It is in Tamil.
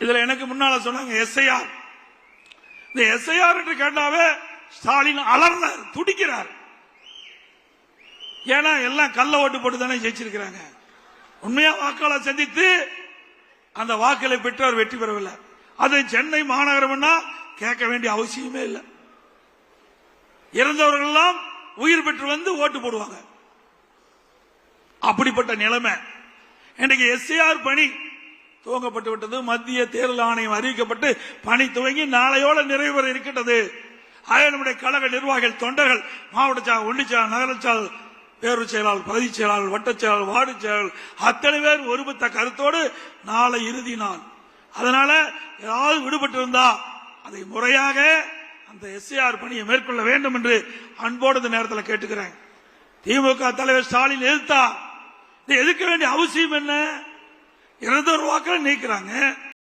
இதுல எனக்கு முன்னால சொன்னாங்க எஸ்ஐஆர். இந்த எஸ்ஐஆர் என்று கேட்டாவே ஸ்டாலின் அலர்னார் துடிக்கிறார். ஏன்னா எல்லாம் கள்ள ஓட்டு போட்டு தானே ஜெயிச்சிருக்கிறாங்க. உண்மையா வாக்காளர் சந்தித்து அந்த வாக்களை பெற்று அவர் வெற்றி பெறவில்லை. அது சென்னை மாநகரம்னா கேட்க வேண்டிய அவசியமே இல்லை. இறந்தவர்கள் எல்லாம் உயிர் பெற்று வந்து ஓட்டு போடுவாங்க. அப்படிப்பட்ட நிலைமை. இன்றைக்கு எஸ்ஐஆர் பணி துவங்கப்பட்டு விட்டது. மத்திய தேர்தல் ஆணையம் அறிவிக்கப்பட்டு பணி துவங்கி நாளையோட நிறைவு பெற இருக்கின்றது. ஆக நம்முடைய கழக நிர்வாகிகள் தொண்டர்கள் மாவட்ட செயலாளர் ஒன்றிச்சாளர் நகர பேரூர் செயலாளர் பகுதிச் செயலாளர் வட்டச் செயலாளர் வார்டு செயலாளர் அத்தனை பேர் ஒருமித்த கருத்தோடு நாளை இறுதி நாள். அதனால ஏதாவது விடுபட்டு இருந்தா அதை முறையாக அந்த எஸ்ஐஆர் பணியை மேற்கொள்ள வேண்டும் என்று அன்போடு இந்த நேரத்தில் கேட்டுக்கிறேன். திமுக தலைவர் ஸ்டாலின் எதிர்த்தா எதிர்க்க வேண்டிய அவசியம் என்ன? இறந்தவர் வாக்களை நீக்கிறாங்க.